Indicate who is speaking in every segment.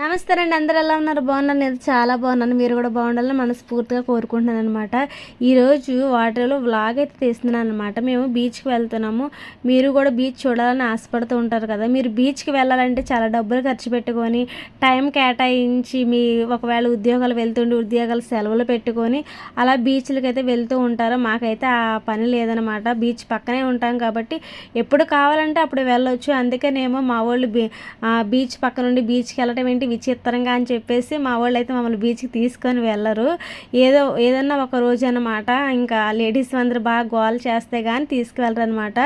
Speaker 1: నమస్తే అండి అందరు ఎలా ఉన్నారు? బాగున్నారు? నేను చాలా బాగున్నాను. మీరు కూడా బాగుండాలని మనస్ఫూర్తిగా కోరుకుంటున్నాను అనమాట ఈరోజు వాటర్లో వ్లాగ్ అయితే తీస్తున్నాను అనమాట మేము బీచ్కి వెళ్తున్నాము. మీరు కూడా బీచ్ చూడాలని ఆశపడుతూ ఉంటారు కదా. మీరు బీచ్కి వెళ్ళాలంటే చాలా డబ్బులు ఖర్చు పెట్టుకొని టైం కేటాయించి మీ ఒకవేళ ఉద్యోగాలు వెళ్తుండి ఉద్యోగాలు సెలవులు పెట్టుకొని అలా బీచ్లకి అయితే వెళ్తూ ఉంటారు మాకైతే ఆ పని లేదనమాట బీచ్ పక్కనే ఉంటాం కాబట్టి ఎప్పుడు కావాలంటే అప్పుడు వెళ్ళొచ్చు. అందుకనేమో మా వాళ్ళు బీ బీచ్ పక్క నుండి బీచ్కి వెళ్ళటం ఏంటి? విచిత్రంగా అని చెప్పేసి మా వాళ్ళు అయితే మమ్మల్ని బీచ్కి తీసుకొని వెళ్ళరు. ఏదో ఏదన్నా ఒక రోజు అనమాట ఇంకా లేడీస్ అందరూ బాగా గోల్ చేస్తే కానీ తీసుకువెళ్ళరు అనమాట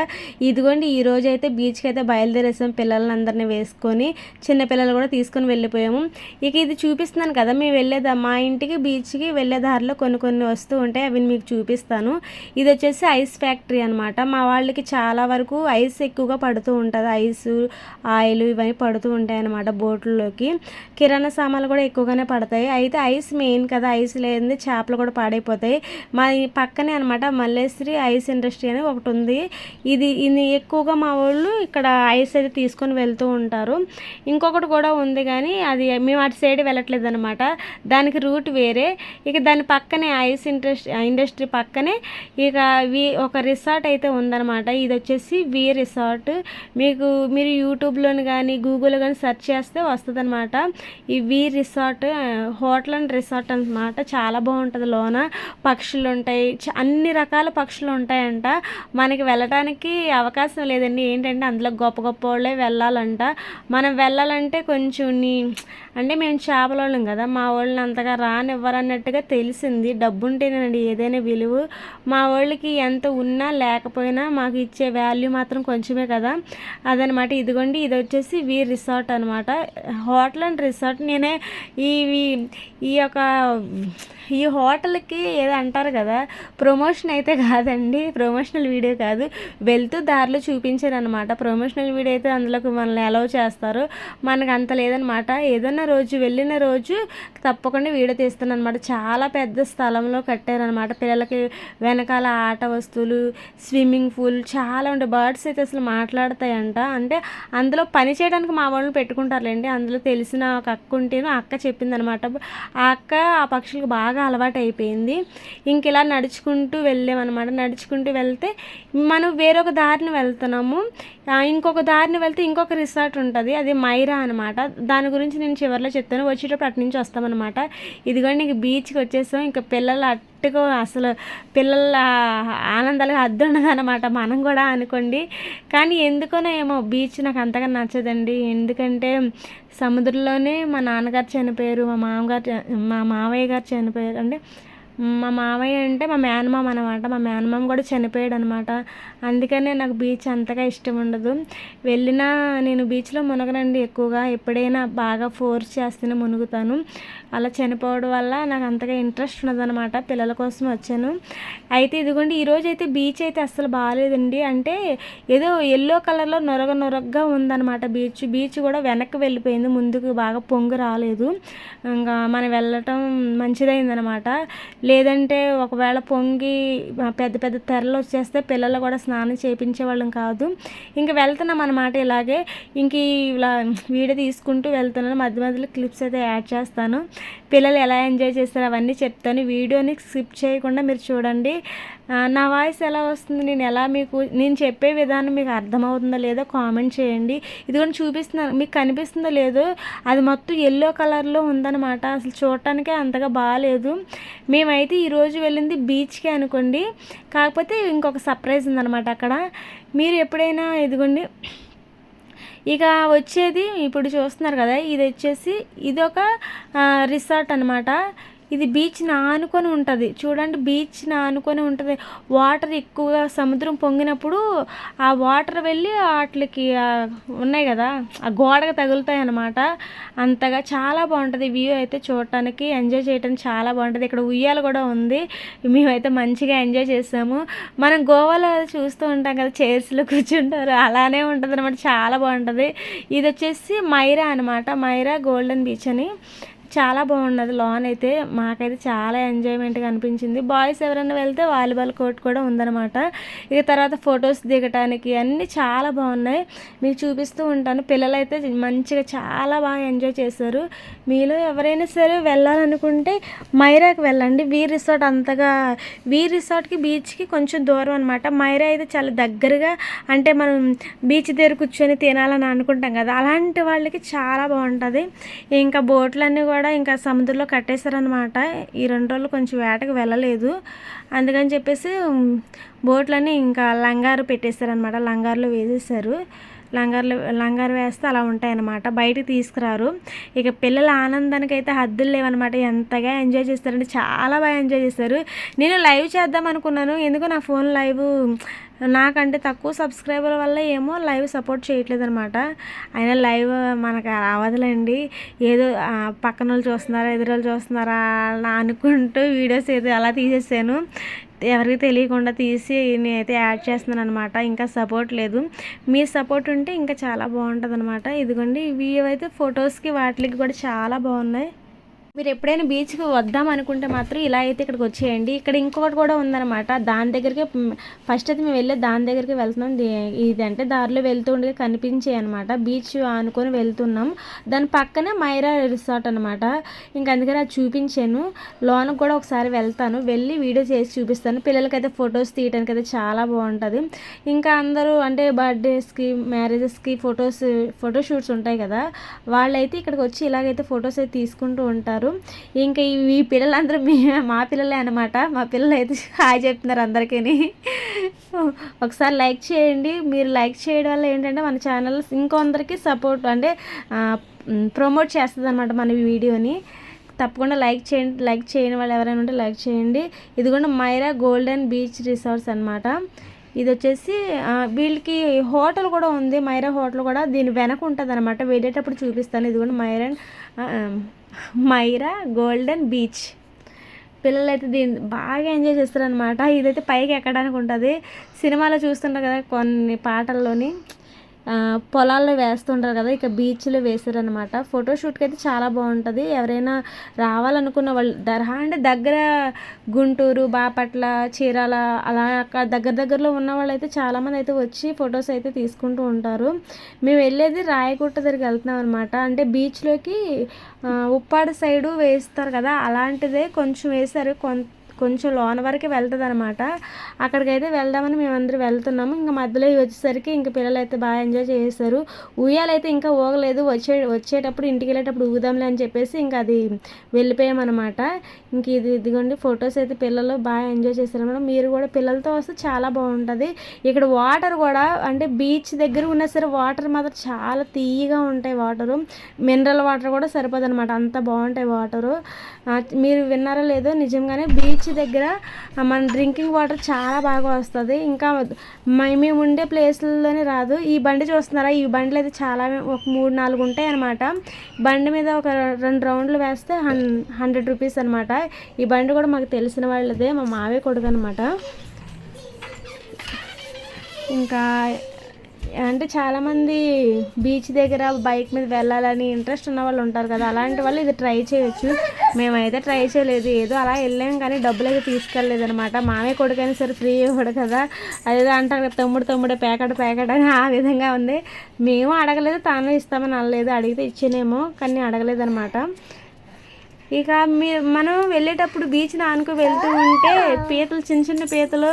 Speaker 1: ఇదిగోండి ఈ రోజు అయితే బీచ్కి అయితే బయలుదేరేసాం పిల్లలని అందరినీ వేసుకొని చిన్నపిల్లలు కూడా తీసుకొని వెళ్ళిపోయాము. ఇక ఇది చూపిస్తున్నాను కదా మేము వెళ్ళేదా మా ఇంటికి బీచ్కి వెళ్ళే దారిలో కొన్ని కొన్ని వస్తూ ఉంటాయి అవి మీకు చూపిస్తాను. ఇది వచ్చేసి ఐస్ ఫ్యాక్టరీ అనమాట మా వాళ్ళకి చాలా వరకు ఐస్ ఎక్కువగా పడుతూ ఉంటుంది. ఐస్ ఆయిల్ ఇవన్నీ పడుతూ ఉంటాయి అనమాట బోట్లలోకి. కిరాణా సామాన్లు కూడా ఎక్కువగానే పడతాయి. అయితే ఐస్ మెయిన్ కదా ఐస్ లేనిది చేపలు కూడా పాడైపోతాయి. మా పక్కనే అనమాట మల్లేశ్వరి ఐస్ ఇండస్ట్రీ అని ఒకటి ఉంది. ఇది ఇది ఎక్కువగా మా వాళ్ళు ఇక్కడ ఐస్ అయితే తీసుకొని వెళ్తూ ఉంటారు. ఇంకొకటి కూడా ఉంది కానీ అది మేము అటు సైడ్ వెళ్ళట్లేదు అనమాట దానికి రూట్ వేరే. ఇక దాని పక్కనే ఐస్ ఇండస్ట్రీ ఇండస్ట్రీ పక్కనే ఇక వి ఒక రిసార్ట్ అయితే ఉందన్నమాట. ఇది వచ్చేసి వి రిసార్ట్. మీకు మీరు యూట్యూబ్లోని కానీ గూగుల్లో కానీ సెర్చ్ చేస్తే వస్తుంది అనమాట ఈ V resort hotel and resort అనమాట. చాలా బాగుంటుంది లోన. పక్షులు ఉంటాయి చ- అన్ని రకాల పక్షులు ఉంటాయంట మనకి వెళ్ళటానికి అవకాశం లేదండి. ఏంటంటే అందులో గొప్ప గొప్ప వాళ్ళే వెళ్ళాలంట. మనం వెళ్ళాలంటే కొంచెం నీ అంటే మేము చేపలోళ్ళం కదా. మా వాళ్ళని అంతగా రానివ్వరన్నట్టుగా తెలిసింది. డబ్బుంటేనండి ఏదైనా విలువ. మా వాళ్ళకి ఎంత ఉన్నా లేకపోయినా మాకు ఇచ్చే వాల్యూ మాత్రం కొంచెమే కదా. అదనమాట. ఇదిగోండి ఇది వచ్చేసి వి రిసార్ట్ అనమాట. హోటల్ అండ్ రిసార్ట్ నేనే ఈ- ఈ యొక్క ఈ హోటల్కి ఏదో అంటారు కదా ప్రమోషన్ అయితే కాదండి ప్రమోషనల్ వీడియో కాదు. వెళ్తూ దారిలో చూపించారు అనమాట ప్రమోషనల్ వీడియో అయితే అందులోకి మనల్ని అలౌ చేస్తారు. మనకు అంత లేదనమాట ఏదైనా రోజు వెళ్ళిన రోజు తప్పకుండా వీడియో తీస్తాను అనమాట చాలా పెద్ద స్థలంలో కట్టారనమాట పిల్లలకి వెనకాల ఆట వస్తువులు స్విమ్మింగ్ పూల్ చాలా ఉండే బర్డ్స్ అయితే అసలు మాట్లాడతాయంట. అంటే అందులో పని చేయడానికి మా వాళ్ళు పెట్టుకుంటారులేండి. అందులో తెలిసిన ఒక అక్క ఉంటేను అక్క చెప్పింది అనమాట ఆ అక్క ఆ పక్షులకు బాగా అలవాటు అయిపోయింది ఇంక ఇలా నడుచుకుంటూ వెళ్ళామన్నమాట. నడుచుకుంటూ వెళ్తే మనం వేరొక దారిని వెళ్తున్నాము. ఇంకొక దారిని వెళ్తే ఇంకొక రిసార్ట్ ఉంటుంది. అది మైరా అనమాట దాని గురించి నేను చివరిలో చెప్తాను. వచ్చేటప్పుడు అటు నుంచి వస్తామన్నమాట. ఇదిగోండి ఇంక బీచ్కి వచ్చేసాం. ఇంకా పిల్లలు అట్టుకో అసలు పిల్లల ఆనందాలకు అద్దు ఉండదన్నమాట. మనం కూడా అనుకోండి. కానీ ఎందుకోనో ఏమో బీచ్ నాకు అంతగా నచ్చదండి. ఎందుకంటే సముద్రంలోనే మా నాన్నగారు చనిపోయారు మా మామగారు మా మావయ్య గారు చనిపోయారు. అంటే మా మామయ్య అంటే మా మేనమామ అనమాట మా మేనమామ కూడా చనిపోయాడు అనమాట అందుకనే నాకు బీచ్ అంతగా ఇష్టం ఉండదు. వెళ్ళినా నేను బీచ్లో మునగనండి ఎక్కువగా. ఎప్పుడైనా బాగా ఫోర్స్ చేస్తేనే మునుగుతాను. అలా చనిపోవడం వల్ల నాకు అంతగా ఇంట్రెస్ట్ ఉండదనమాట పిల్లల కోసం వచ్చాను. అయితే ఇదిగోండి ఈరోజు అయితే బీచ్ అయితే అస్సలు బాగాలేదండి అంటే ఏదో ఎల్లో కలర్లో నొరగ నొరగ్గా ఉందన్నమాట బీచ్. బీచ్ కూడా వెనక్కి వెళ్ళిపోయింది. ముందుకు బాగా పొంగు రాలేదు. ఇంకా మనం వెళ్ళటం మంచిదైందనమాట లేదంటే ఒకవేళ పొంగి పెద్ద పెద్ద తెరలు వచ్చేస్తే పిల్లలు కూడా స్నానం చేయించే వాళ్ళం కాదు. ఇంకా వెళ్తున్నాం అనమాట ఇలాగే. ఇంక ఇలా వీడియో తీసుకుంటూ వెళ్తున్నాను. మధ్య మధ్యలో క్లిప్స్ అయితే యాడ్ చేస్తాను. పిల్లలు ఎలా ఎంజాయ్ చేస్తారు అవన్నీ చెప్తాను. వీడియోని స్కిప్ చేయకుండా మీరు చూడండి. నా వాయిస్ ఎలా వస్తుంది? నేను ఎలా మీకు నేను చెప్పే విధానం మీకు అర్థమవుతుందో లేదో కామెంట్ చేయండి. ఇది కూడా చూపిస్తున్నాను. మీకు కనిపిస్తుందో లేదో? అది మొత్తం ఎల్లో కలర్లో ఉందన్నమాట. అసలు చూడటానికే అంతగా బాగాలేదు మేమైతే ఈరోజు వెళ్ళింది బీచ్కి అనుకోండి. కాకపోతే ఇంకొక సర్ప్రైజ్ ఉందన్నమాట అక్కడ. మీరు ఎప్పుడైనా ఇదిగోండి ఇక వచ్చేది ఇప్పుడు చూస్తున్నారు కదా ఇది వచ్చేసి ఇది ఒక రిసార్ట్ అనమాట ఇది బీచ్ ఆనుకొని ఉంటుంది. చూడండి బీచ్ ఆనుకొని ఉంటుంది. వాటర్ ఎక్కువగా సముద్రం పొంగినప్పుడు ఆ వాటర్ వెళ్ళి వాటికి ఉన్నాయి కదా ఆ గోడకు తగులుతాయి అన్నమాట అంతగా చాలా బాగుంటుంది వ్యూ అయితే చూడటానికి. ఎంజాయ్ చేయడానికి చాలా బాగుంటుంది. ఇక్కడ ఉయ్యాల కూడా ఉంది. మేమైతే మంచిగా ఎంజాయ్ చేసాము. మనం గోవాలో చూస్తూ ఉంటాం కదా చైర్స్లో కూర్చుంటారు. అలానే ఉంటుంది అనమాట చాలా బాగుంటుంది. ఇది వచ్చేసి మైరా అనమాట మైరా గోల్డెన్ బీచ్ అని. చాలా బాగున్నది. లాన్ అయితే మాకైతే చాలా ఎంజాయ్మెంట్గా అనిపించింది. బాయ్స్ ఎవరైనా వెళ్తే వాలీబాల్ కోర్ట్ కూడా ఉందన్నమాట. ఇక తర్వాత ఫొటోస్ దిగటానికి అన్నీ చాలా బాగున్నాయి. మీకు చూపిస్తూ ఉంటాను. పిల్లలు అయితే మంచిగా చాలా బాగా ఎంజాయ్ చేశారు. మీలో ఎవరైనా సరే వెళ్ళాలనుకుంటే మైరాకి వెళ్ళండి. వీర్ రిసార్ట్ అంతగా వీర్ రిసార్ట్కి బీచ్కి కొంచెం దూరం అనమాట మైరా అయితే చాలా దగ్గరగా అంటే మనం బీచ్ దగ్గర కూర్చొని తినాలని అనుకుంటాం కదా. అలాంటి వాళ్ళకి చాలా బాగుంటుంది. ఇంకా బోట్లన్నీ కూడా ఇంకా సముద్రంలో కట్టేశారనమాట ఈ రెండు రోజులు కొంచెం వేటకు వెళ్ళలేదు. అందుకని చెప్పేసి బోట్లని ఇంకా లంగారు పెట్టేశారనమాట లంగారులో వేసేసారు లంగారులు లంగారు వేస్తే అలా ఉంటాయన్నమాట. బయటికి తీసుకురారు. ఇక పిల్లల ఆనందానికి అయితే హద్దులు లేవన్నమాట. ఎంతగా ఎంజాయ్ చేస్తారంటే చాలా బాగా ఎంజాయ్ చేస్తారు. నేను లైవ్ చేద్దాం అనుకున్నాను. ఎందుకు నా ఫోన్ లైవ్ నాకంటే తక్కువ సబ్స్క్రైబర్ వల్ల ఏమో లైవ్ సపోర్ట్ చేయట్లేదు అనమాట అయినా లైవ్ మనకు రావదులేండి. ఏదో పక్కన వాళ్ళు చూస్తున్నారా ఎదురు చూస్తున్నారా అలా అనుకుంటూ వీడియోస్ ఏదో అలా తీసేసాను. ఎవరికి తెలియకుండా తీసి నేనైతే యాడ్ చేస్తున్నాను అనమాట ఇంకా సపోర్ట్ లేదు. మీ సపోర్ట్ ఉంటే ఇంకా చాలా బాగుంటుంది అనమాట ఇదిగోండి ఇవి అయితే ఫొటోస్కి వాటికి కూడా చాలా బాగున్నాయి. మీరు ఎప్పుడైనా బీచ్కి వద్దాం అనుకుంటే మాత్రం ఇలా అయితే ఇక్కడికి వచ్చేయండి. ఇక్కడ ఇంకొకటి కూడా ఉందన్నమాట. దాని దగ్గరికి ఫస్ట్ అయితే మేము వెళ్ళే దాని దగ్గరికి వెళ్తున్నాం. ఇది అంటే దారిలో వెళ్తూ ఉండగా కనిపించే అనమాట బీచ్ అనుకొని వెళ్తున్నాం. దాని పక్కనే మైరా రిసార్ట్ అనమాట ఇంకా అందుకని అది చూపించాను. లోనకు కూడా ఒకసారి వెళ్తాను. వెళ్ళి వీడియో చేసి చూపిస్తాను. పిల్లలకైతే ఫొటోస్ తీయడానికి అయితే చాలా బాగుంటుంది. ఇంకా అందరూ అంటే బర్త్డేస్కి మ్యారేజెస్కి ఫొటోస్ ఫోటోషూట్స్ ఉంటాయి కదా. వాళ్ళైతే ఇక్కడికి వచ్చి ఇలాగైతే ఫొటోస్ అయితే తీసుకుంటూ ఉంటారు. చెప్తున్నారు ఇంకా ఈ పిల్లలందరూ మా పిల్లలే అనమాట మా పిల్లలు అయితే హాయ్ చెప్తున్నారు అందరికీ ఒకసారి లైక్ చేయండి. మీరు లైక్ చేయడం వల్ల ఏంటంటే మన ఛానల్ ఇంకొందరికి సపోర్ట్ అంటే ప్రమోట్ చేస్తుంది అనమాట మన వీడియోని. తప్పకుండా లైక్ చేయండి లైక్ చేయని వాళ్ళు ఎవరైనా ఉంటే లైక్ చేయండి. ఇది కూడా మైరా గోల్డెన్ బీచ్ రిసార్ట్స్ అనమాట ఇది వచ్చేసి వీళ్ళకి హోటల్ కూడా ఉంది. మైరా హోటల్ కూడా దీని వెనక ఉంటుంది అనమాట వెళ్ళేటప్పుడు చూపిస్తాను. ఇది కూడా మైరన్ మైరా గోల్డెన్ బీచ్. పిల్లలైతే దీన్ని బాగా ఎంజాయ్ చేస్తారనమాట ఇదైతే పైకి ఎక్కడానికి ఉంటుంది. సినిమాలో చూస్తుంటారు కదా కొన్ని పాటల్లోని. పొలాల్లో వేస్తుంటారు కదా ఇక బీచ్లో వేసారనమాట ఫోటోషూట్కి అయితే చాలా బాగుంటుంది. ఎవరైనా రావాలనుకున్న వాళ్ళు దర్హా అంటే దగ్గర గుంటూరు బాపట్ల చీరాల అలా అక్కడ దగ్గర దగ్గరలో ఉన్న వాళ్ళు అయితే చాలామంది అయితే వచ్చి ఫొటోస్ అయితే తీసుకుంటూ ఉంటారు. మేము వెళ్ళేది రాయకుట్ట దగ్గరికి వెళ్తున్నాం అనమాట అంటే బీచ్లోకి ఉప్పాడు సైడు వేస్తారు కదా అలాంటిదే కొంచెం వేశారు. కొంత కొంచెం లోన వరకు వెళ్తుంది అనమాట అక్కడికైతే వెళ్దామని మేమందరూ వెళ్తున్నాము. ఇంకా మధ్యలో వచ్చేసరికి ఇంకా పిల్లలు అయితే బాగా ఎంజాయ్ చేస్తారు ఉయ్యాలైతే ఇంకా ఊగలేదు. వచ్చే వచ్చేటప్పుడు ఇంటికి వెళ్ళేటప్పుడు ఊదాంలే అని చెప్పేసి ఇంకా అది వెళ్ళిపోయామన్నమాట. ఇంక ఇది ఇదిగోండి ఫొటోస్ అయితే పిల్లలు బాగా ఎంజాయ్ చేశారన్నమాట మీరు కూడా పిల్లలతో వస్తే చాలా బాగుంటుంది. ఇక్కడ వాటర్ కూడా అంటే బీచ్ దగ్గర ఉన్నా సరే వాటర్ మాత్రం చాలా తీయగా ఉంటాయి వాటరు. మినరల్ వాటర్ కూడా సరిపోదు అనమాట అంత బాగుంటాయి వాటరు. మీరు విన్నారో లేదో నిజంగానే బీచ్ దగ్గర మన డ్రింకింగ్ వాటర్ చాలా బాగా వస్తుంది. ఇంకా మేము ఉండే ప్లేస్లోనే రాదు. ఈ బండి చూస్తున్నారా? ఈ బండ్లు అయితే చాలా ఒక మూడు నాలుగు ఉంటాయి అనమాట బండి మీద ఒక రెండు రౌండ్లు వేస్తే హన్ హండ్రెడ్ రూపీస్ అనమాట ఈ బండి కూడా మాకు తెలిసిన వాళ్ళదే. మా మావే కొడుకు అనమాట ఇంకా అంటే చాలామంది బీచ్ దగ్గర బైక్ మీద వెళ్ళాలని ఇంట్రెస్ట్ ఉన్న వాళ్ళు ఉంటారు కదా అలాంటి వాళ్ళు ఇది ట్రై చేయొచ్చు. మేమైతే ట్రై చేయలేదు ఏదో అలా వెళ్ళాం కానీ డబ్బులు అయితే తీసుకెళ్ళలేదు అనమాట మామే కొడుకైనా సరే ఫ్రీ ఇవ్వడు కదా. అదేదో అంటారు కదా తమ్ముడు తమ్ముడే ప్యాకెట్ ప్యాకెట్ అని ఆ విధంగా ఉంది. మేము అడగలేదు తాను ఇస్తామని అనలేదు అడిగితే ఇచ్చేనేమో కానీ అడగలేదు అనమాట ఇక మీ మనం వెళ్ళేటప్పుడు బీచ్ని ఆనుకు వెళ్తూ ఉంటే పీతలు చిన్న చిన్న పీతలు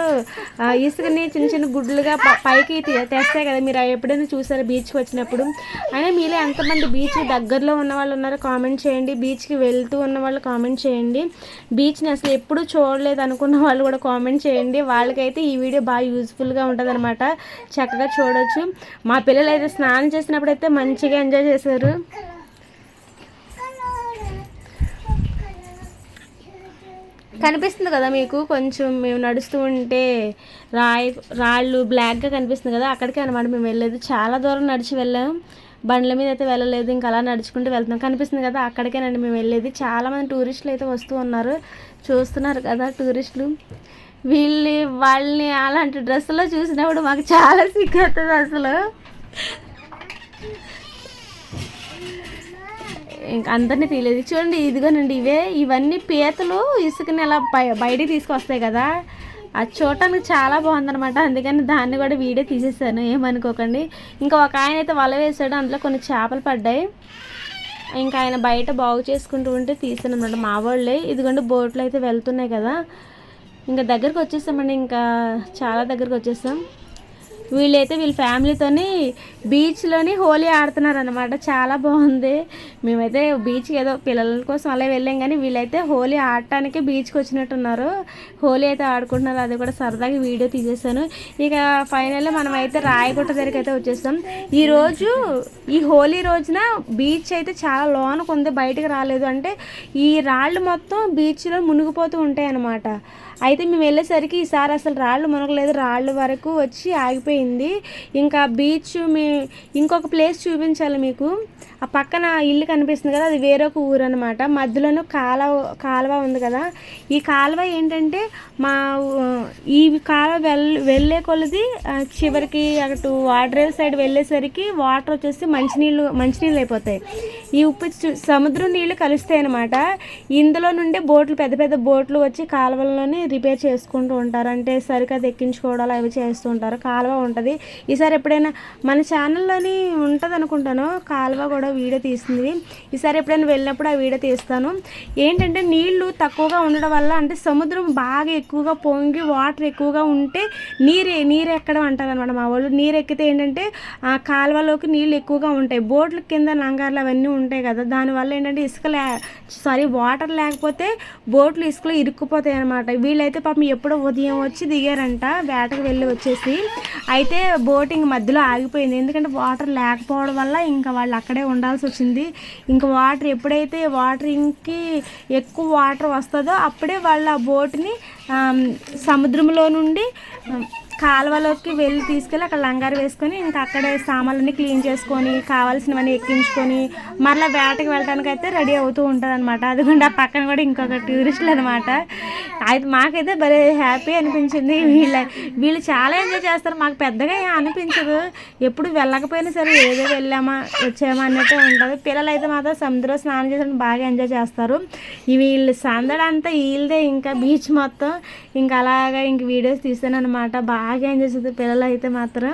Speaker 1: ఇసుకని చిన్న చిన్న గుడ్లుగా పైకి తెస్తాయి కదా. మీరు ఎప్పుడైనా చూసారు బీచ్కి వచ్చినప్పుడు? అయినా మీలో ఎంతమంది బీచ్ దగ్గరలో ఉన్న వాళ్ళు ఉన్నారో కామెంట్ చేయండి. బీచ్కి వెళ్తూ ఉన్న వాళ్ళు కామెంట్ చేయండి. బీచ్ని అసలు ఎప్పుడు చూడలేదు అనుకున్న వాళ్ళు కూడా కామెంట్ చేయండి. వాళ్ళకైతే ఈ వీడియో బాగా యూజ్ఫుల్గా ఉంటుంది అనమాట చక్కగా చూడొచ్చు. మా పిల్లలు అయితే స్నానం చేసినప్పుడు అయితే మంచిగా ఎంజాయ్ చేశారు. కనిపిస్తుంది కదా మీకు? కొంచెం మేము నడుస్తూ ఉంటే రాయి రాళ్ళు బ్లాక్గా కనిపిస్తుంది కదా అక్కడికే అనమాట మేము వెళ్ళేది. చాలా దూరం నడిచి వెళ్ళాం. బండ్ల మీద అయితే వెళ్ళలేదు ఇంకా అలా నడుచుకుంటూ వెళ్తున్నాం. కనిపిస్తుంది కదా అక్కడికేనండి మేము వెళ్ళేది. చాలామంది టూరిస్టులు అయితే వస్తూ ఉన్నారు. చూస్తున్నారు కదా టూరిస్టులు. వీళ్ళని వాళ్ళని అలాంటి డ్రెస్సులో చూసినప్పుడు మాకు చాలా సిగ్గుతుంది అసలు. ఇంకా అందరినీ తీయలేదు చూడండి ఇదిగోనండి ఇవే ఇవన్నీ పీతలు ఇసుకని అలా బయ బయటికి తీసుకొస్తాయి కదా. అది చూడటానికి చాలా బాగుందనమాట అందుకని దాన్ని కూడా వీడియో తీసేసాను. ఏమనుకోకండి. ఇంకా ఒక ఆయన అయితే వల వేసాడు అందులో కొన్ని చేపలు పడ్డాయి. ఇంకా ఆయన బయట బాగు చేసుకుంటూ ఉంటే తీసాను అనమాట మా వాళ్ళే. ఇదిగోండి బోట్లు అయితే వెళ్తున్నాయి కదా. ఇంకా దగ్గరకు వచ్చేసామండి. ఇంకా చాలా దగ్గరకు వచ్చేసాం. వీళ్ళైతే వీళ్ళ ఫ్యామిలీతోని బీచ్లోని హోలీ ఆడుతున్నారు అనమాట చాలా బాగుంది. మేమైతే బీచ్కి ఏదో పిల్లల కోసం అలా వెళ్ళాం కానీ వీళ్ళైతే హోలీ ఆడటానికి బీచ్కి వచ్చినట్టున్నారు. హోలీ అయితే ఆడుకుంటున్నారు. అది కూడా సరదాగా వీడియో తీసేసాను. ఇక ఫైనల్లీ మనం అయితే రాయగుట్ట దగ్గరికి అయితే వచ్చేసాం. ఈరోజు ఈ హోలీ రోజున బీచ్ అయితే చాలా లోనకు ఉంది. బయటకు రాలేదు. అంటే ఈ రాళ్ళు మొత్తం బీచ్లో మునిగిపోతూ ఉంటాయి అన్నమాట అయితే మేము వెళ్ళేసరికి ఈసారి అసలు రాళ్ళు మునగలేదు. రాళ్ళు వరకు వచ్చి ఆగిపోయింది. ఇంకా బీచ్ మీ ఇంకొక ప్లేస్ చూపించాలి మీకు. ఆ పక్కన ఇల్లు కనిపిస్తుంది కదా అది వేరొక ఊరు అనమాట మధ్యలోనూ కాలువ కాలువ ఉంది కదా. ఈ కాలువ ఏంటంటే మా ఈ కాలువ వెల్ వెళ్ళే కొలది చివరికి అటు వాటర్ సైడ్ వెళ్ళేసరికి వాటర్ వచ్చేసి మంచినీళ్ళు మంచినీళ్ళు అయిపోతాయి. ఈ ఉప్పు సముద్రం నీళ్ళు కలుస్తాయి అనమాట ఇందులో నుండి బోట్లు పెద్ద పెద్ద బోట్లు వచ్చి కాలువల్లోనే రిపేర్ చేసుకుంటూ ఉంటారు. అంటే సరిగ్గా ఎక్కించుకోవడాలు అవి చేస్తూ ఉంటారు. కాలువ ఉంటుంది. ఈసారి ఎప్పుడైనా మన ఛానల్లోని ఉంటుంది అనుకుంటాను. కాలువ కూడా వీడియో తీసింది. ఈసారి ఎప్పుడైనా వెళ్ళినప్పుడు ఆ వీడియో తీస్తాను. ఏంటంటే నీళ్ళు తక్కువగా ఉండడం వల్ల అంటే సముద్రం బాగా ఎక్కువగా పొంగి వాటర్ ఎక్కువగా ఉంటే నీరు నీరు ఎక్కడం అంటారు అనమాట మా వాళ్ళు. నీరు ఎక్కితే ఏంటంటే ఆ కాలువలోకి నీళ్ళు ఎక్కువగా ఉంటాయి. బోట్ల కింద లంగార్లు అవన్నీ ఉంటాయి కదా. దానివల్ల ఏంటంటే ఇసుక లే సారీ వాటర్ లేకపోతే బోట్లు ఇసుకలో ఇరుక్కుపోతాయి అనమాట వీళ్ళైతే పాపం ఎప్పుడో ఉదయం వచ్చి దిగారంట వేటకు వెళ్ళి వచ్చేసి. అయితే బోటింగ్ మధ్యలో ఆగిపోయింది. ఎందుకంటే వాటర్ లేకపోవడం వల్ల ఇంకా వాళ్ళు అక్కడే ఉండాల్సి వచ్చింది. ఇంకా వాటర్ ఎప్పుడైతే వాటరింగ్కి ఎక్కువ వాటర్ వస్తుందో అప్పుడే వాళ్ళు ఆ బోట్ని సముద్రంలో నుండి కాలువలోకి వెళ్ళి తీసుకెళ్ళి అక్కడ లంగారు వేసుకొని ఇంకా అక్కడే సామాన్లన్నీ క్లీన్ చేసుకొని కావాల్సినవన్నీ ఎక్కించుకొని మరలా వేటకి వెళ్ళడానికి అయితే రెడీ అవుతూ ఉంటుంది అనమాట అదిగోండి ఆ పక్కన కూడా ఇంకొక టూరిస్టులు అనమాట అయితే మాకైతే భలే హ్యాపీ అనిపించింది. వీళ్ళ వీళ్ళు చాలా ఎంజాయ్ చేస్తారు. మాకు పెద్దగా అనిపించదు. ఎప్పుడు వెళ్ళకపోయినా సరే ఏదో వెళ్ళామా వచ్చామా అన్నట్టు ఉంటుంది. పిల్లలు అయితే మాత్రం సముద్రం స్నానం చేసిన బాగా ఎంజాయ్ చేస్తారు. ఈ వీళ్ళు సందడి అంతా వీళ్ళదే. ఇంకా బీచ్ మొత్తం. ఇంకా అలాగా ఇంక వీడియోస్ తీసాను అనమాట బాగా ఎంజాయ్ చేస్తారు పిల్లలు అయితే మాత్రం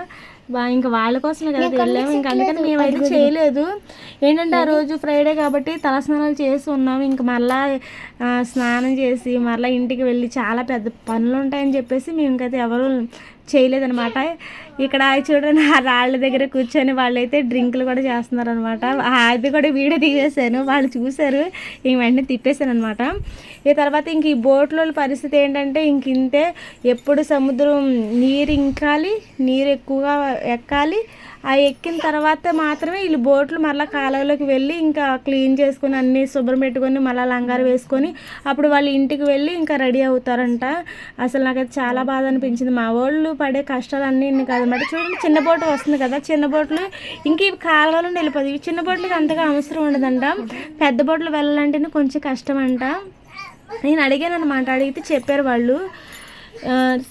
Speaker 1: బా- ఇంకా వాళ్ళ కోసమే కదా వెళ్ళాము. ఇంకా అందుకని మేమైతే చేయలేదు. ఏంటంటే ఆ రోజు ఫ్రైడే కాబట్టి తలస్నానాలు చేసి ఉన్నాము. ఇంకా మళ్ళా ఆ, స్నానం చేసి మళ్ళీ ఇంటికి వెళ్ళి చాలా పెద్ద పనులు ఉంటాయని చెప్పేసి మేము ఇంకైతే ఎవరు చేయలేదనమాట ఇక్కడ చూడండి ఆ రాళ్ళ దగ్గర కూర్చొని వాళ్ళైతే డ్రింకులు కూడా చేస్తున్నారు అనమాట అది కూడా వీడియో తీసేశాను వాళ్ళు చూశారు ఇంక వెంటనే తిప్పేశాను అనమాట ఈ తర్వాత ఇంక ఈ బోట్లో పరిస్థితి ఏంటంటే ఇంక ఇంతే ఎప్పుడు సముద్రం నీరు ఇంకాలి నీరు ఎక్కువగా ఎక్కాలి ఆ ఎక్కిన తర్వాత మాత్రమే వీళ్ళు బోట్లు మళ్ళీ కాలువలోకి వెళ్ళి ఇంకా క్లీన్ చేసుకొని అన్నీ శుభ్రం పెట్టుకొని మళ్ళీ లంగారు వేసుకొని అప్పుడు వాళ్ళు ఇంటికి వెళ్ళి ఇంకా రెడీ అవుతారంట. అసలు నాకైతే చాలా బాధ అనిపించింది. మా వాళ్ళు పడే కష్టాలు అన్నీ ఇన్ని కాదన్నమాట చూడండి చిన్న బోటు వస్తుంది కదా చిన్న బోట్లు ఇంక ఇవి కాలువలో వెళ్ళిపోతుంది ఇవి చిన్న బోట్లకి అంతగా అవసరం ఉండదంట. పెద్ద బోట్లు వెళ్ళాలంటేనే కొంచెం కష్టం అంట నేను అడిగాను అనమాట అడిగితే చెప్పారు వాళ్ళు.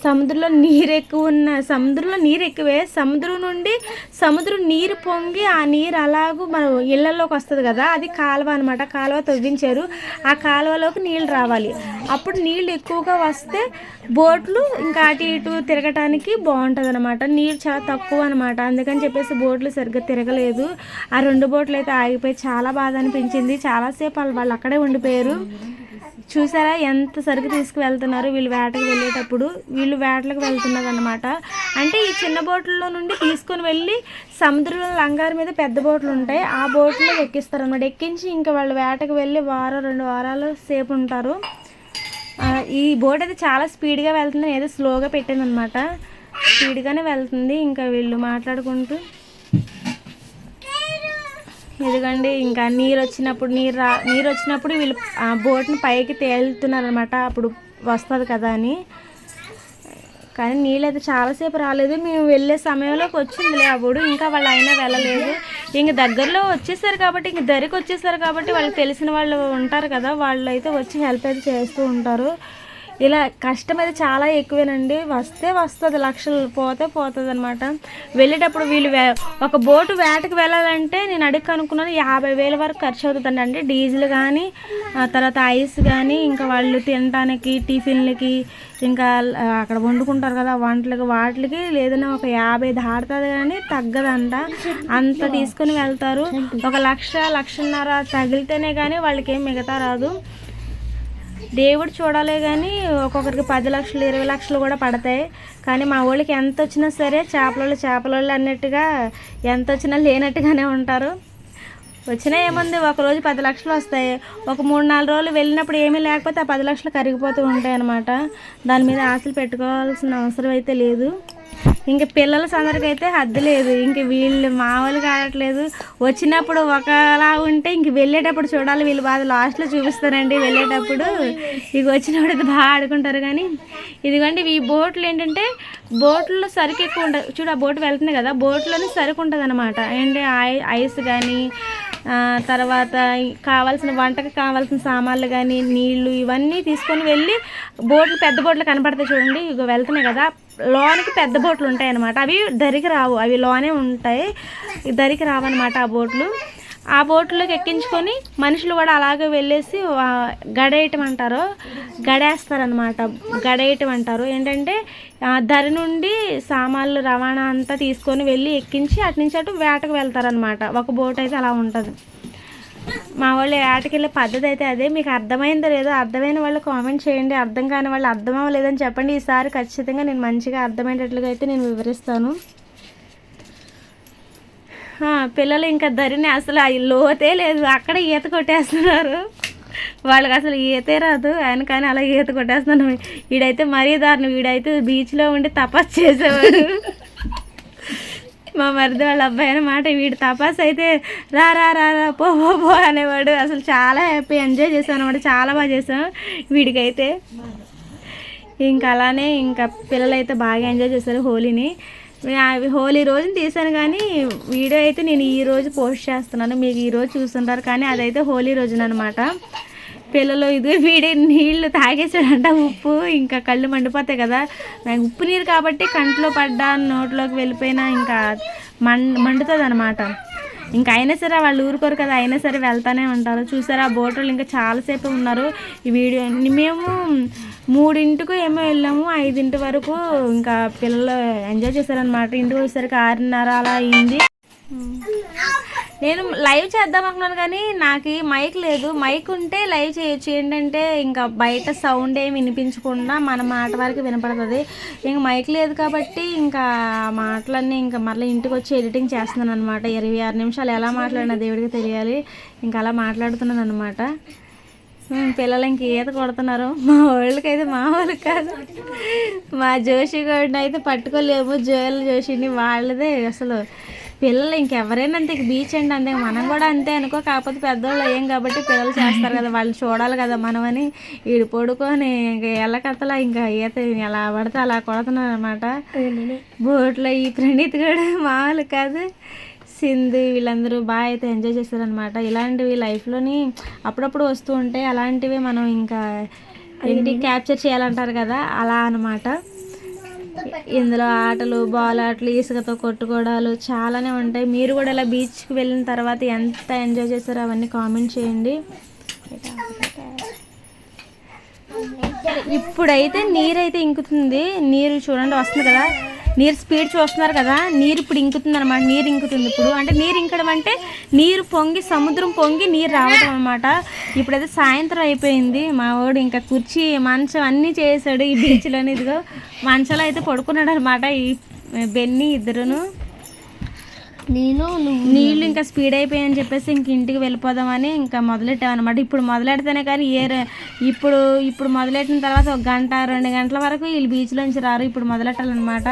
Speaker 1: సముద్రంలో నీరు ఎక్కువ ఉన్న సముద్రంలో నీరు ఎక్కువే సముద్రం నుండి సముద్రం నీరు పొంగి ఆ నీరు అలాగూ మన ఇళ్ళలోకి వస్తుంది కదా అది కాలువ అనమాట కాలువ తవ్వించారు. ఆ కాలువలోకి నీళ్ళు రావాలి. అప్పుడు నీళ్ళు ఎక్కువగా వస్తే బోట్లు ఇంకా అటు ఇటు తిరగటానికి బాగుంటుంది అనమాట నీరు చాలా తక్కువ అనమాట అందుకని చెప్పేసి బోట్లు సరిగ్గా తిరగలేదు. ఆ రెండు బోట్లు అయితే ఆగిపోయి చాలా బాధ అనిపించింది. చాలాసేపు వాళ్ళు వాళ్ళు అక్కడే ఉండిపోయారు. చూసారా ఎంత సరుకు తీసుకువెళ్తున్నారు వీళ్ళు వేటకు వెళ్ళేటప్పుడు? వీళ్ళు వేటలకు వెళ్తున్నారు అనమాట అంటే ఈ చిన్న బోట్లలో నుండి తీసుకొని వెళ్ళి సముద్రంలో లంగారు మీద పెద్ద బోట్లు ఉంటాయి. ఆ బోట్లో ఎక్కిస్తారు అనమాట ఎక్కించి ఇంకా వాళ్ళు వేటకు వెళ్ళి వారం రెండు వారాలు సేపు ఉంటారు. ఈ బోట్ అయితే చాలా స్పీడ్గా వెళ్తుంది ఏదో స్లోగా పెట్టింది అనమాట స్పీడ్గానే వెళ్తుంది. ఇంకా వీళ్ళు మాట్లాడుకుంటూ ఎదుగండి ఇంకా నీరు వచ్చినప్పుడు నీరు రా నీరు వచ్చినప్పుడు వీళ్ళు ఆ బోట్ని పైకి తేలుతున్నారు అనమాట అప్పుడు వస్తుంది కదా అని. కానీ నీళ్ళు అయితే చాలాసేపు రాలేదు. మేము వెళ్ళే సమయంలోకి వచ్చిందిలే అప్పుడు. ఇంకా వాళ్ళు అయినా వెళ్ళలేదు. ఇంక దగ్గరలో వచ్చేసారు కాబట్టి ఇంక దరికి వచ్చేసారు కాబట్టి వాళ్ళకి తెలిసిన వాళ్ళు ఉంటారు కదా. వాళ్ళు అయితే వచ్చి హెల్ప్ అయితే చేస్తూ ఉంటారు. ఇలా కష్టం అయితే చాలా ఎక్కువేనండి. వస్తే వస్తుంది లక్షలు పోతే పోతుంది అనమాట వెళ్ళేటప్పుడు వీళ్ళు వే- ఒక బోటు వేటకు వెళ్ళాలంటే నేను అడిగి కనుక్కున్నాను యాభై వేల వరకు ఖర్చు అవుతుందండి అంటే డీజిల్ కానీ తర్వాత ఐస్ కానీ ఇంకా వాళ్ళు తినడానికి టిఫిన్లకి ఇంకా అక్కడ వండుకుంటారు కదా వంటలకి వాటికి లేదన్నా ఒక యాభై దాడుతుంది కానీ తగ్గదంట. అంత తీసుకుని వెళ్తారు. ఒక లక్ష లక్షన్నర తగిలితేనే కానీ వాళ్ళకి ఏం మిగతా రాదు. దేవుడు చూడాలే కానీ ఒక్కొక్కరికి పది లక్షలు ఇరవై లక్షలు కూడా పడతాయి. కానీ మా వాళ్ళకి ఎంత వచ్చినా సరే చేపలోళ్ళు చేపలోళ్ళు అన్నట్టుగా ఎంత వచ్చినా లేనట్టుగానే ఉంటారు. వచ్చినా ఏముంది? ఒక రోజు పది లక్షలు వస్తాయి. ఒక మూడు నాలుగు రోజులు వెళ్ళినప్పుడు ఏమీ లేకపోతే ఆ పది లక్షలు కరిగిపోతూ ఉంటాయి అన్నమాట దాని మీద ఆశలు పెట్టుకోవాల్సిన అవసరం అయితే లేదు. ఇంక పిల్లల సందరికి అయితే హద్దు లేదు. ఇంక వీళ్ళు మామూలుగా కావట్లేదు. వచ్చినప్పుడు ఒకలా ఉంటే ఇంక వెళ్ళేటప్పుడు చూడాలి. వీళ్ళు బాగా లాస్ట్లో చూపిస్తారండి వెళ్ళేటప్పుడు. ఇక వచ్చినప్పుడు అయితే బాగా ఆడుకుంటారు కానీ ఇదిగోండి ఈ బోట్లు ఏంటంటే బోట్లో సరుకు ఎక్కువ ఉంటుంది. చూడు ఆ బోట్ వెళ్తుంది కదా బోట్లోనే సరుకు ఉంటుంది అనమాట ఏంటి ఐ- ఐస్ కానీ తర్వాత కావాల్సిన వంటకి కావాల్సిన సామాన్లు కానీ నీళ్ళు ఇవన్నీ తీసుకొని వెళ్ళి బోట్లు పెద్ద బోట్లు కనపడతాయి చూడండి. ఇక వెళ్తున్నాయి కదా. లోనికి పెద్ద బోట్లు ఉంటాయి అనమాట అవి దరికి రావు. అవి లోనే ఉంటాయి. దరికి రావన్నమాట ఆ బోట్లు. ఆ బోట్లోకి ఎక్కించుకొని మనుషులు కూడా అలాగే వెళ్ళేసి గడేయటం అంటారు. గడేస్తారనమాట గడేయటం అంటారు. ఏంటంటే దరి నుండి సామాన్లు రవాణా అంతా తీసుకొని వెళ్ళి ఎక్కించి అటు నుంచి అటు వేటకు వెళ్తారనమాట ఒక బోట్ అయితే అలా ఉంటుంది. మా వాళ్ళు ఆటకెళ్ళే పద్ధతి అయితే అదే. మీకు అర్థమైందో లేదో అర్థమైన వాళ్ళు కామెంట్ చేయండి. అర్థం కాని వాళ్ళు అర్థం అవ్వలేదని చెప్పండి. ఈసారి ఖచ్చితంగా నేను మంచిగా అర్థమయ్యేటట్లుగా అయితే నేను వివరిస్తాను. పిల్లలు ఇంకా ధరిని అసలు లోతే లేదు. అక్కడ ఈత కొట్టేస్తున్నారు. వాళ్ళకి అసలు ఈతే రాదు. ఆయన కానీ అలా ఈత కొట్టేస్తున్నాను వీడైతే మరీ దారుణం. వీడైతే బీచ్లో ఉండి తపస్సు చేసేవాడు. మా మరిది వాళ్ళ అబ్బాయి అనమాట వీడు తపాస్ అయితే రా రా రా రా పో పో పో అనేవాడు. అసలు చాలా హ్యాపీ ఎంజాయ్ చేసాం అనమాట చాలా బాగా చేసాం వీడికైతే. ఇంకా అలానే ఇంకా పిల్లలు అయితే బాగా ఎంజాయ్ చేశారు హోలీని. హోలీ రోజున తీసాను కానీ వీడియో అయితే నేను ఈ రోజు పోస్ట్ చేస్తున్నాను. మీకు ఈరోజు చూస్తుంటారు కానీ అదైతే హోలీ రోజున అనమాట పిల్లలు ఇది వీడి నీళ్ళు తాగేసాడంట ఉప్పు. ఇంకా కళ్ళు మండిపోతాయి కదా. నాకు ఉప్పు నీరు కాబట్టి కంట్లో పడ్డా నోట్లోకి వెళ్ళిపోయినా ఇంకా మం మండుతుంది అనమాట ఇంకా అయినా సరే వాళ్ళు ఊరుకోరు కదా అయినా సరే వెళ్తానే ఉంటారు. చూసారా ఆ ఇంకా చాలాసేపు ఉన్నారు. ఈ వీడియో మేము మూడింటికి ఏమో వెళ్ళాము. ఐదింటి వరకు ఇంకా పిల్లలు ఎంజాయ్ చేశారనమాట ఇంటికి వచ్చేసరికి ఆరున్నర అలా అయింది. నేను లైవ్ చేద్దాం అనుకున్నాను కానీ నాకు మైక్ లేదు. మైక్ ఉంటే లైవ్ చేయొచ్చు. ఏంటంటే ఇంకా బయట సౌండ్ ఏమి వినిపించకుండా మన మాట వరకు వినపడుతుంది. ఇంక మైక్ లేదు కాబట్టి ఇంకా ఆ మాటలన్నీ ఇంకా మళ్ళీ ఇంటికి వచ్చి ఎడిటింగ్ చేస్తున్నాను అనమాట ఇరవై ఆరు నిమిషాలు ఎలా మాట్లాడినా దేవుడికి తెలియాలి. ఇంకా అలా మాట్లాడుతున్నాను అనమాట పిల్లలు ఇంక ఈత కొడుతున్నారు. మా వాళ్ళకైతే మా వాళ్ళకి కాదు. మా జోషి గడిని అయితే పట్టుకోలేము. జోయల్ జోషిని వాళ్ళదే అసలు. పిల్లలు ఇంకెవరైనా అంతే బీచ్ అండి అంతే. మనం కూడా అంతే అనుకో కాకపోతే పెద్దోళ్ళు అయ్యాం కాబట్టి పిల్లలు చేస్తారు కదా వాళ్ళు చూడాలి కదా మనమని వీడు పడుకొని ఇంకా ఎల్లకత్తలా ఇంకా ఈత ఎలా పడితే అలా కొడుతున్నారు అనమాట బోట్లో ఈ ప్రణీత్ కూడా మామూలు కాదు. సింధు వీళ్ళందరూ బాగా అయితే ఎంజాయ్ చేశారనమాట ఇలాంటివి లైఫ్లోని అప్పుడప్పుడు వస్తూ ఉంటాయి. అలాంటివి మనం ఇంకా ఏంటి క్యాప్చర్ చేయాలంటారు కదా అలా అన్నమాట. ఇందులో ఆటలు బాల్ ఆటలు ఇసుకతో కొట్టుకోవడాలు చాలానే ఉంటాయి. మీరు కూడా ఇలా బీచ్కి వెళ్ళిన తర్వాత ఎంత ఎంజాయ్ చేశారో అవన్నీ కామెంట్ చేయండి. ఇప్పుడైతే నీరైతే ఇంకుతుంది. నీరు చూడండి వస్తుంది కదా. నీరు స్పీడ్ చూస్తున్నారు కదా నీరు ఇప్పుడు ఇంకుతుంది అనమాట నీరు ఇంకుతుంది ఇప్పుడు. అంటే నీరు ఇంకడం అంటే నీరు పొంగి సముద్రం పొంగి నీరు రావడం అనమాట ఇప్పుడైతే సాయంత్రం అయిపోయింది మా వాడు ఇంకా కుర్చీ మంచం అన్నీ చేసాడు ఈ బీచ్లోని ఇదిగో మంచంలో అయితే పడుకున్నాడు అనమాట ఈ బెన్ని ఇద్దరును.
Speaker 2: నేను
Speaker 1: నీళ్ళు ఇంకా స్పీడ్ అయిపోయాయని చెప్పేసి ఇంక ఇంటికి వెళ్ళిపోదామని ఇంకా మొదలెట్టామన్నమాట. ఇప్పుడు మొదలెడితేనే కానీ ఏ ఇప్పుడు ఇప్పుడు మొదలెట్టిన తర్వాత ఒక గంట రెండు గంటల వరకు వీళ్ళు బీచ్లోంచి రారు. ఇప్పుడు మొదలెట్టాలన్నమాట.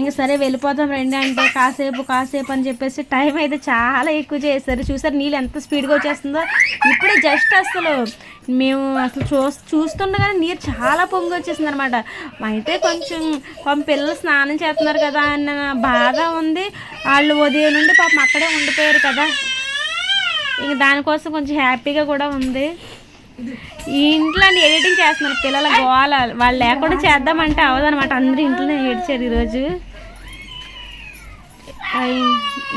Speaker 1: ఇంకా సరే వెళ్ళిపోతాం రండి అంటే కాసేపు కాసేపు అని చెప్పేసి టైం అయితే చాలా ఎక్కువ చేస్తారు చూసారు నీళ్ళు ఎంత స్పీడ్గా వచ్చేస్తుందో? ఇప్పుడే జస్ట్ అసలు మేము అసలు చూ చూస్తుండగానే నీరు చాలా పొంగి వచ్చేసింది అనమాట అయితే కొంచెం పిల్లలు స్నానం చేస్తున్నారు కదా అన్న బాధ ఉంది. వాళ్ళు ఉదయం నుండి పాపం అక్కడే ఉండిపోయారు కదా. ఇంక దానికోసం కొంచెం హ్యాపీగా కూడా ఉంది. ఈ ఇంట్లో ఎడిటింగ్ చేస్తున్నారు పిల్లల గోల. వాళ్ళు లేకుండా చేద్దామంటే అవదనమాట అందరూ ఇంట్లోనే ఏడ్చారు ఈరోజు.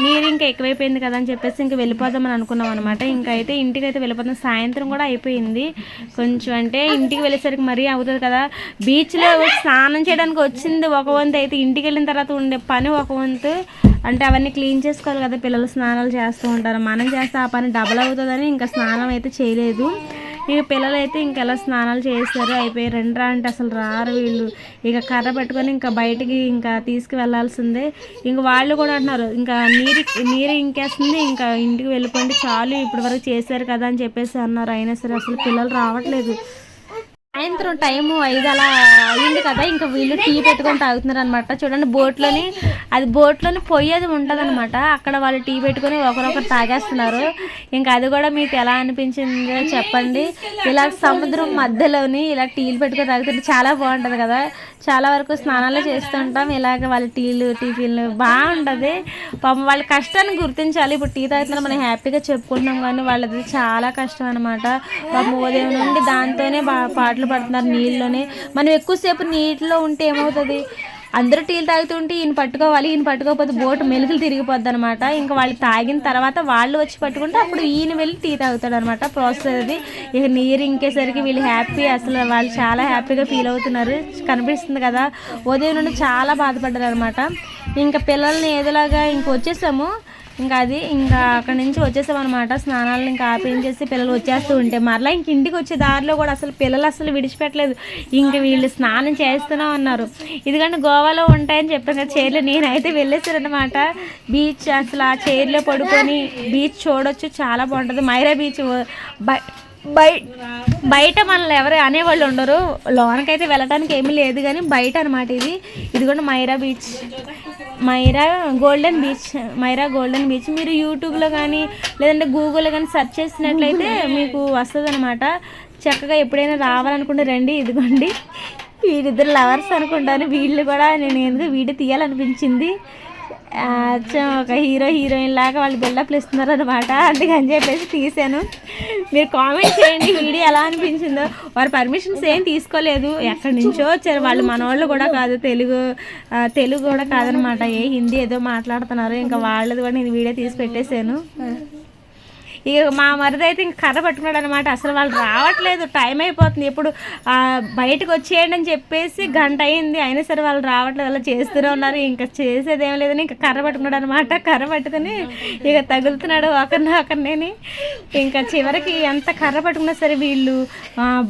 Speaker 1: నీరు ఇంకా ఎక్కువైపోయింది కదా అని చెప్పేసి ఇంకా వెళ్ళిపోదామని అనుకున్నాం అనమాట ఇంకా అయితే ఇంటికి అయితే వెళ్ళిపోతాం సాయంత్రం కూడా అయిపోయింది. కొంచెం అంటే ఇంటికి వెళ్ళేసరికి మరీ అవుతుంది కదా. బీచ్లో స్నానం చేయడానికి వచ్చింది ఒక వంతు. అయితే ఇంటికి వెళ్ళిన తర్వాత ఉండే పని ఒక వంతు. అంటే అవన్నీ క్లీన్ చేసుకోవాలి కదా పిల్లలు స్నానాలు చేస్తూ ఉంటారు. మనం చేస్తే ఆ పని డబల్ అవుతుందని ఇంకా స్నానం అయితే చేయలేదు. ఇక పిల్లలు అయితే ఇంకా ఎలా స్నానాలు చేస్తారు అయిపోయి రండి రా అంటే అసలు రారు వీళ్ళు. ఇక కర్ర పెట్టుకొని ఇంకా బయటికి ఇంకా తీసుకువెళ్ళాల్సిందే ఇంక వాళ్ళు కూడా అంటున్నారు ఇంకా నీరు నీరు ఇంకేస్తుంది ఇంకా ఇంటికి వెళ్ళిపోండి చాలు ఇప్పటి వరకు చేశారు కదా అని చెప్పేసి అన్నారు. అయినా సరే అసలు పిల్లలు రావట్లేదు. సాయంత్రం టైము ఐదు అలా అయింది కదా ఇంకా వీళ్ళు టీ పెట్టుకొని తాగుతున్నారు అనమాట చూడండి బోట్లోని అది బోట్లోని పొయ్యి అది ఉంటుంది అనమాట అక్కడ వాళ్ళు టీ పెట్టుకొని ఒకరొకరు తాగేస్తున్నారు. ఇంకా అది కూడా మీకు ఎలా అనిపించిందో చెప్పండి. ఇలా సముద్రం మధ్యలోని ఇలా టీలు పెట్టుకొని తాగుతుంటే చాలా బాగుంటుంది కదా. చాలా వరకు స్నానాలు చేస్తుంటాం. ఇలాగ వాళ్ళ టీలు టిఫిన్లు బాగుంటుంది. పాపం వాళ్ళ కష్టాన్ని గుర్తించాలి. ఇప్పుడు టీ తాగుతున్నా మనం హ్యాపీగా చెప్పుకుంటున్నాం కానీ వాళ్ళది చాలా కష్టం అనమాట పాపం ఉదయం నుండి దాంతోనే బా పాటలు పడుతున్నారు నీళ్ళలోనే. మనం ఎక్కువసేపు నీటిలో ఉంటే ఏమవుతుంది? అందరూ టీలు తాగుతుంటే ఈయన పట్టుకోవాలి ఈయన పట్టుకోకపోతే బోటు మెలుగులు తిరిగిపోద్ది అనమాట ఇంకా వాళ్ళు తాగిన తర్వాత వాళ్ళు వచ్చి పట్టుకుంటే అప్పుడు ఈయన వెళ్ళి టీ తాగుతాడు అనమాట ప్రాసెస్ అది. ఇక నీరు ఇంకేసరికి వీళ్ళు హ్యాపీ అసలు వాళ్ళు చాలా హ్యాపీగా ఫీల్ అవుతున్నారు. కనిపిస్తుంది కదా. ఉదయం నుండి చాలా బాధపడ్డారు అనమాట ఇంకా పిల్లల్ని ఏదోలాగా ఇంక వచ్చేసాము. ఇంకా అది ఇంకా అక్కడ నుంచి వచ్చేసాం అనమాట స్నానాలు ఇంకా ఆపేయించేసి పిల్లలు వచ్చేస్తూ ఉంటే మరలా ఇంక ఇంటికి వచ్చే దారిలో కూడా అసలు పిల్లలు అసలు విడిచిపెట్టలేదు. ఇంక వీళ్ళు స్నానం చేస్తూనే ఉన్నారు ఎందుకంటే గోవాలో ఉంటాయని చెప్పాను కదా చైర్లో. నేనైతే వెళ్ళేసారనమాట బీచ్ అసలు ఆ చైర్లో పడుకొని బీచ్ చూడొచ్చు. చాలా బాగుంటుంది. Myra beach. బయట బయట మనల్ని ఎవరు అనేవాళ్ళు ఉండరు. లోనకైతే వెళ్ళడానికి ఏమీ లేదు కానీ బయట అనమాట ఇది. ఇది కూడా Myra beach. Myra golden beach. Myra golden beach. మీరు యూట్యూబ్లో కానీ లేదంటే గూగుల్లో కానీ సెర్చ్ చేసినట్లయితే మీకు వస్తుంది అనమాట చక్కగా ఎప్పుడైనా రావాలనుకుంటే రండి ఇదిగోండి. వీరిద్దరు లవర్స్ అనుకుంటాను. వీళ్ళు కూడా నేను ఎందుకు వీడియో తీయాలనిపించింది? ఒక హీరో హీరోయిన్ లాగా వాళ్ళు బిల్డప్లు ఇస్తున్నారు అనమాట అందుకని చెప్పేసి తీసాను మీరు కామెంట్ చేయండి వీడియో ఎలా అనిపించిందో. వారి పర్మిషన్స్ ఏం తీసుకోలేదు. ఎక్కడి నుంచో వచ్చారు. వాళ్ళు మన వాళ్ళు కూడా కాదు తెలుగు తెలుగు కూడా కాదనమాట ఏ హిందీ ఏదో మాట్లాడుతున్నారు. ఇంకా వాళ్ళది కూడా నేను వీడియో తీసి పెట్టేశాను. ఇక మా మరిది అయితే ఇంక కర్ర పట్టుకున్నాడు అనమాట అసలు వాళ్ళు రావట్లేదు. టైం అయిపోతుంది. ఇప్పుడు బయటకు వచ్చేయండి అని చెప్పేసి గంట అయింది. అయినా సరే వాళ్ళు రావట్లేదు. అలా చేస్తూనే ఉన్నారు. ఇంకా చేసేది ఏం లేదని ఇంకా కర్ర పట్టుకున్నాడు అనమాట కర్ర పట్టుకుని ఇక తగులుతున్నాడు ఒకరిని ఒకరిని ఇంకా చివరికి ఎంత కర్ర పట్టుకున్నా సరే వీళ్ళు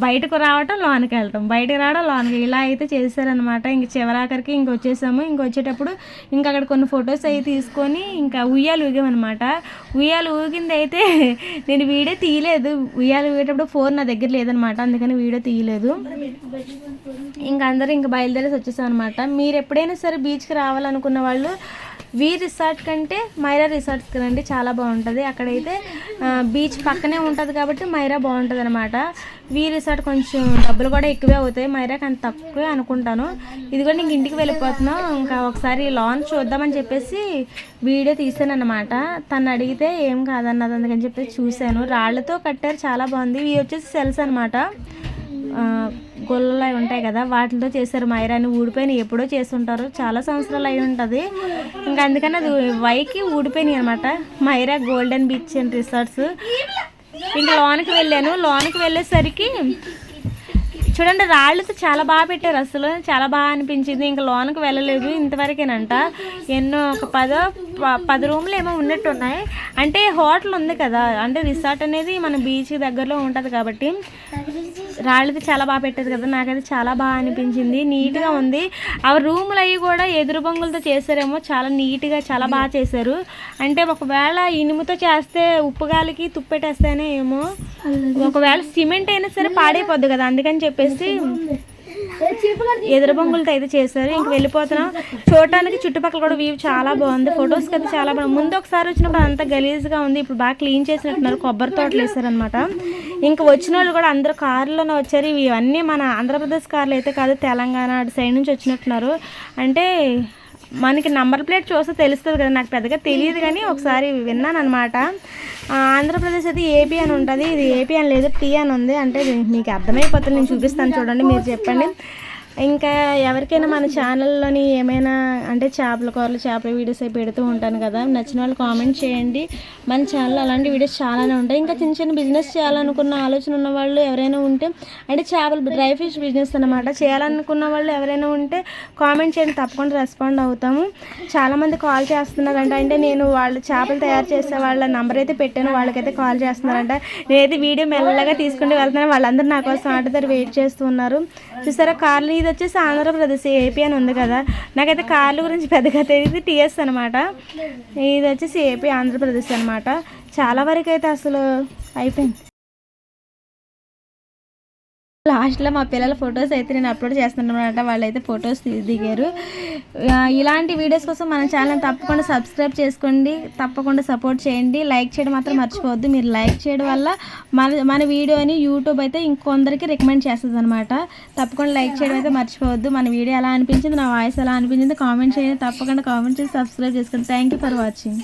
Speaker 1: బయటకు రావటం లోనికి వెళ్ళటం. బయటకు రావడం లోనికి ఇలా అయితే చేశారనమాట ఇంక చివరాఖరికి ఇంక వచ్చేసాము. ఇంక వచ్చేటప్పుడు ఇంకా అక్కడ కొన్ని ఫొటోస్ అవి తీసుకొని ఇంకా ఉయ్యాలు ఊగామన్నమాట. ఉయ్యాలు ఊగింది అయితే నేను వీడియో తీయలేదు. ఉయ్యాలు ఊగేటప్పుడు ఫోన్ నా దగ్గర లేదనమాట. అందుకని వీడియో తీయలేదు. ఇంకా అందరూ ఇంకా బయలుదేరేసి వచ్చేసాం అనమాట మీరు ఎప్పుడైనా సరే బీచ్కి రావాలనుకున్న వాళ్ళు వీ రిసార్ట్ కంటే మైరా రిసార్ట్స్కి రండి చాలా బాగుంటుంది. అక్కడైతే బీచ్ పక్కనే ఉంటుంది కాబట్టి మైరా బాగుంటుంది అనమాట వీ రిసార్ట్ కొంచెం డబ్బులు కూడా ఎక్కువే అవుతాయి. మైరాకి అంత తక్కువే అనుకుంటాను. ఇది కూడా నీకు ఇంటికి వెళ్ళిపోతున్నాం. ఇంకా ఒకసారి లాన్ చూద్దామని చెప్పేసి వీడియో తీసాను అనమాట తను అడిగితే ఏం కాదన్నది అందుకని చెప్పేసి చూశాను. రాళ్ళతో కట్టారు చాలా బాగుంది. ఇవి వచ్చేసి సెల్స్ అనమాట గొల్లలు అవి ఉంటాయి కదా వాటితో చేశారు మైరాని ఊడిపోయినాయి ఎప్పుడో చేస్తుంటారు. చాలా సంవత్సరాలు అయి ఉంటుంది. ఇంకా అందుకని అది వైకి ఊడిపోయినాయి అనమాట Myra golden beach and resorts ఇంకా లోనికి వెళ్ళాను. లోనికి వెళ్ళేసరికి చూడండి రాళ్ళతో చాలా బాగా పెట్టారు అసలు. చాలా బాగా అనిపించింది. ఇంకా లోనికి వెళ్ళలేదు. ఇంతవరకేనంట. ఎన్నో ఒక పదో ప- పది రూమ్లు ఏమో ఉన్నట్టు ఉన్నాయి అంటే హోటల్ ఉంది కదా అంటే రిసార్ట్ అనేది మన బీచ్ దగ్గరలో ఉంటుంది కాబట్టి రాళ్ళది చాలా బాగా పెట్టారు కదా నాకైతే చాలా బాగా అనిపించింది నీట్గా ఉంది. ఆ రూములు అవి కూడా ఎదురు బొంగులతో చేశారేమో చాలా నీట్గా చాలా బాగా చేశారు. అంటే ఒకవేళ ఇనుముతో చేస్తే ఉప్పు గాలికి తుప్పెట్టేస్తేనే ఏమో ఒకవేళ సిమెంట్ అయినా సరే పాడైపోద్ది కదా అందుకని చెప్పేసి ఎదురు బొంగులతో అయితే చేశారు. ఇంక వెళ్ళిపోతున్నాం. చూడటానికి చుట్టుపక్కల కూడా వ్యూ చాలా బాగుంది. ఫొటోస్కి అయితే చాలా బాగుంది. ముందు ఒకసారి వచ్చినప్పుడు అంత గలీజ్గా ఉంది. ఇప్పుడు బాగా క్లీన్ చేసినట్టున్నారు. కొబ్బరి తోటలు వేసారనమాట ఇంకా వచ్చిన వాళ్ళు కూడా అందరూ కార్లోనే వచ్చారు. ఇవన్నీ మన ఆంధ్రప్రదేశ్ కార్లు అయితే కాదు తెలంగాణ అటు సైడ్ నుంచి వచ్చినట్టున్నారు. అంటే మనకి నంబర్ ప్లేట్ చూస్తే తెలుస్తుంది కదా. నాకు పెద్దగా తెలియదు కానీ ఒకసారి విన్నాను అనమాట ఆంధ్రప్రదేశ్ అయితే ఏపీ అని ఉంటుంది. ఇది ఏపీ అని లేదు టీ అని ఉంది. అంటే మీకు అర్థమైపోతుంది నేను చూపిస్తాను చూడండి మీరు చెప్పండి. ఇంకా ఎవరికైనా మన ఛానల్లోని ఏమైనా అంటే చేపల కూరలు చేపల వీడియోస్ అవి పెడుతూ ఉంటాను కదా నచ్చిన వాళ్ళు కామెంట్ చేయండి. మన ఛానల్లో అలాంటి వీడియోస్ చాలానే ఉంటాయి. ఇంకా చిన్న చిన్న బిజినెస్ చేయాలనుకున్న ఆలోచన ఉన్న వాళ్ళు ఎవరైనా ఉంటే అంటే చేపల డ్రై ఫిష్ బిజినెస్ అనమాట చేయాలనుకున్న వాళ్ళు ఎవరైనా ఉంటే కామెంట్ చేయండి. తప్పకుండా రెస్పాండ్ అవుతాము. చాలామంది కాల్ చేస్తున్నారంట. అంటే నేను వాళ్ళు చేపలు తయారు చేసే వాళ్ళ నంబర్ అయితే పెట్టాను. వాళ్ళకైతే కాల్ చేస్తున్నారంట. నేనైతే వీడియో మెల్లగా తీసుకుంటూ వెళ్తున్నాను. వాళ్ళందరూ నా కోసం ఆటో వెయిట్ చేస్తూ ఉన్నారు. చూసారా? కార్లు ఇది వచ్చేసి ఆంధ్రప్రదేశ్ ఏపీ అని ఉంది కదా. నాకైతే కార్ల గురించి పెద్దగా తెలియదు టీఎస్ అనమాట ఇది వచ్చేసి ఏపీ ఆంధ్రప్రదేశ్ అనమాట చాలా వరకు అయితే అసలు అయిపోయింది. లాస్ట్లో మా పిల్లల ఫొటోస్ అయితే నేను అప్లోడ్ చేస్తున్నాను అనమాట వాళ్ళైతే ఫొటోస్ దిగారు. ఇలాంటి వీడియోస్ కోసం మన ఛానల్ తప్పకుండా సబ్స్క్రైబ్ చేసుకోండి. తప్పకుండా సపోర్ట్ చేయండి. లైక్ చేయడం మాత్రం మర్చిపోవద్దు. మీరు లైక్ చేయడం వల్ల మన మన వీడియోని యూట్యూబ్ అయితే ఇంకొందరికి రికమెండ్ చేస్తుంది అనమాట తప్పకుండా లైక్ చేయడం అయితే మర్చిపోవద్దు. మన వీడియో ఎలా అనిపించింది నా వాయిస్ ఎలా అనిపించింది కామెంట్ చేయండి. తప్పకుండా కామెంట్ చేసి సబ్స్క్రైబ్ చేసుకోండి. Thank you for watching